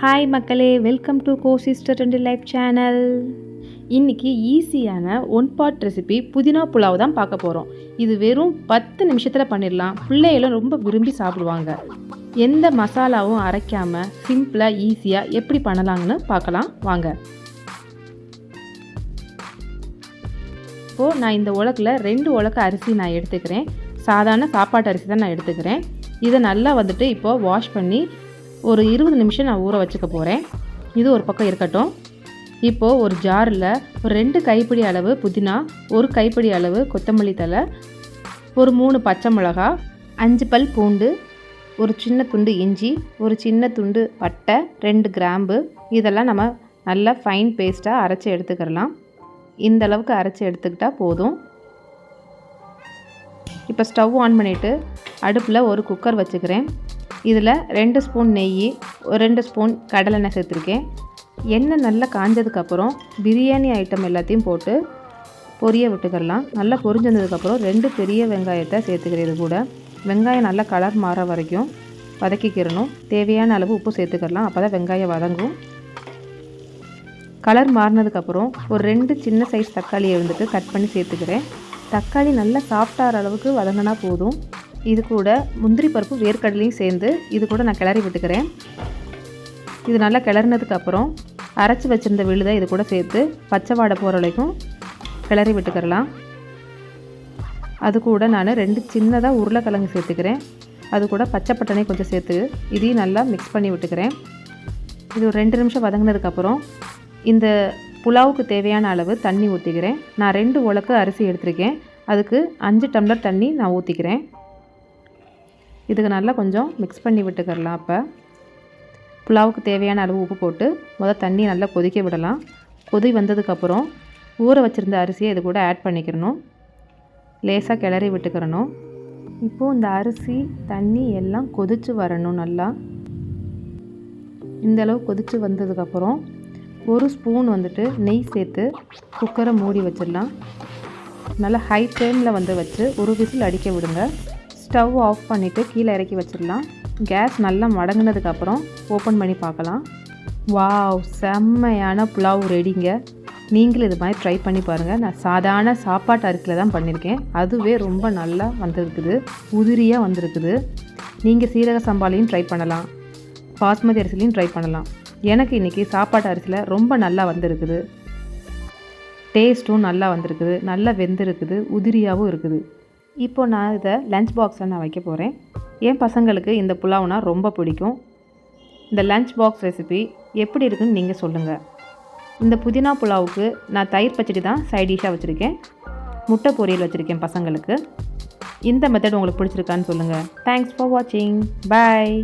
Hi மக்களே. Welcome to go sister and life channel இன்றைக்கி ஈஸியான ஒன் பாட் ரெசிபி புதினா புலாவ் தான் பார்க்க போகிறோம் இது வெறும் பத்து நிமிஷத்தில் பண்ணிடலாம். பிள்ளைகளும் ரொம்ப விரும்பி சாப்பிடுவாங்க. எந்த மசாலாவும் அரைக்காமல் சிம்பிளாக ஈஸியாக எப்படி பண்ணலாங்கன்னு பார்க்கலாம். வாங்க. இப்போது நான் இந்த உலக்கில் ரெண்டு உலக்க அரிசி நான் எடுத்துக்கிறேன். சாதாரண சாப்பாட்டு அரிசி தான் நான் எடுத்துக்கிறேன். இதை நல்லா வந்துட்டு இப்போது வாஷ் பண்ணி ஒரு இருபது நிமிஷம் நான் ஊற வச்சுக்க போகிறேன் இது ஒரு பக்கம் இருக்கட்டும். இப்போது ஒரு ஜாரில் ஒரு ரெண்டு கைப்பிடி அளவு புதினா ஒரு கைப்பிடி அளவு கொத்தமல்லி தழை ஒரு மூணு பச்சை மிளகா அஞ்சு பல் பூண்டு ஒரு சின்ன துண்டு இஞ்சி ஒரு சின்ன துண்டு பட்டை ரெண்டு கிராம்பு. இதெல்லாம் நம்ம நல்லா ஃபைன் பேஸ்ட்டாக அரைச்சி எடுத்துக்கிறலாம் இந்த அளவுக்கு அரைச்சி எடுத்துக்கிட்டால் போதும். இப்போ ஸ்டவ் ஆன் பண்ணிவிட்டு அடுப்பில் ஒரு குக்கர் வச்சுக்கிறேன். இதில் ரெண்டு ஸ்பூன் நெய் ஒரு ரெண்டு ஸ்பூன் கடலெண்ணெய் சேர்த்துருக்கேன். எண்ணெய் நல்லா காஞ்சதுக்கப்புறம் பிரியாணி ஐட்டம் எல்லாத்தையும் போட்டு பொரிய விட்டுக்கிடலாம் நல்லா பொரிஞ்சதுக்கப்புறம் ரெண்டு பெரிய வெங்காயத்தை சேர்த்துக்கிறது கூட. வெங்காயம் நல்லா கலர் மாற வரைக்கும் வதக்கிக்கிறணும். தேவையான அளவு உப்பு சேர்த்துக்கிடலாம் அப்போ தான் வெங்காயம் வதங்கும். கலர் மாறினதுக்கப்புறம் ஒரு ரெண்டு சின்ன சைஸ் தக்காளியை வந்துட்டு கட் பண்ணி சேர்த்துக்கிறேன். தக்காளி நல்லா சாஃப்டாகிற அளவுக்கு வதங்கினா போதும். இது கூட முந்திரி பருப்பு வேர்க்கடலையும் சேர்ந்து இது கூட நான் கிளறி விட்டுக்கிறேன். இது நல்லா கிளறினதுக்கப்புறம் அரைச்சி வச்சுருந்த விழுதை இது கூட சேர்த்து பச்சை வாடை போகிற வரைக்கும் கிளறி விட்டுக்கிறலாம். அது கூட நான் ரெண்டு சின்னதாக உருளைக்கிழங்கு சேர்த்துக்கிறேன். அது கூட பச்சை பட்டனை கொஞ்சம் சேர்த்து இதையும் நல்லா மிக்ஸ் பண்ணி விட்டுக்கிறேன். இது ஒரு ரெண்டு நிமிஷம் வதங்கினதுக்கப்புறம் இந்த புலாவுக்கு தேவையான அளவு தண்ணி ஊற்றிக்கிறேன் நான் ரெண்டு உலக்கு அரிசி எடுத்திருக்கேன். அதுக்கு அஞ்சு டம்ளர் தண்ணி நான் ஊற்றிக்கிறேன் இதுக்கு நல்லா கொஞ்சம் மிக்ஸ் பண்ணி விட்டுக்கிறலாம் அப்போ. புலாவுக்கு தேவையான அளவு உப்பு போட்டு முதல் தண்ணி நல்லா கொதிக்க விடலாம். கொதி வந்ததுக்கப்புறம் ஊற வச்சுருந்த அரிசியை இது கூட ஆட் பண்ணிக்கிறணும் லேசாக கிளறி விட்டுக்கிறணும். இப்போது இந்த அரிசி தண்ணி எல்லாம் கொதித்து வரணும் நல்லா. இந்த அளவு கொதித்து வந்ததுக்கப்புறம் ஒரு ஸ்பூன் வந்துட்டு நெய் சேர்த்து குக்கரை மூடி வச்சிடலாம். நல்லா ஹை ஃப்ளேமில் வந்து வச்சு ஒரு விசில் அடிக்க விடுங்க. ஸ்டவ் ஆஃப் பண்ணிவிட்டு கீழே இறக்கி வச்சிடலாம். கேஸ் நல்லா மடங்கினதுக்கப்புறம் ஓப்பன் பண்ணி பார்க்கலாம். வாவ் செம்மையான புலாவ் ரெடிங்க. நீங்களும் இது மாதிரி ட்ரை பண்ணி பாருங்கள் நான் சாதாரண சாப்பாட்டு அரிசியில் தான் பண்ணியிருக்கேன் அதுவே ரொம்ப நல்லா வந்திருக்குது. உதிரியாக வந்திருக்குது. நீங்கள் சீரக சம்பாலையும் ட்ரை பண்ணலாம். பாஸ்மதி அரிசிலையும் ட்ரை பண்ணலாம். எனக்கு இன்றைக்கி சாப்பாட்டு அரிசியில் ரொம்ப நல்லா வந்திருக்குது. டேஸ்ட்டும் நல்லா வந்திருக்குது. நல்லா வெந்திருக்குது. உதிரியாகவும் இருக்குது. இப்போ நான் இதை லஞ்ச் பாக்ஸில் நான் வைக்க போகிறேன் என் பசங்களுக்கு இந்த புலாவ்னா ரொம்ப பிடிக்கும். இந்த லஞ்ச் பாக்ஸ் ரெசிபி எப்படி இருக்குன்னு நீங்கள் சொல்லுங்கள் இந்த புதினா புலாவுக்கு நான் தயிர் பச்சடி தான் சைட் டிஷ்ஷாக வச்சுருக்கேன். முட்டை பொரியல் வச்சுருக்கேன் பசங்களுக்கு. இந்த மெத்தட் உங்களுக்கு பிடிச்சிருக்கான்னு சொல்லுங்கள் தேங்க்ஸ் ஃபார் வாட்சிங் பாய்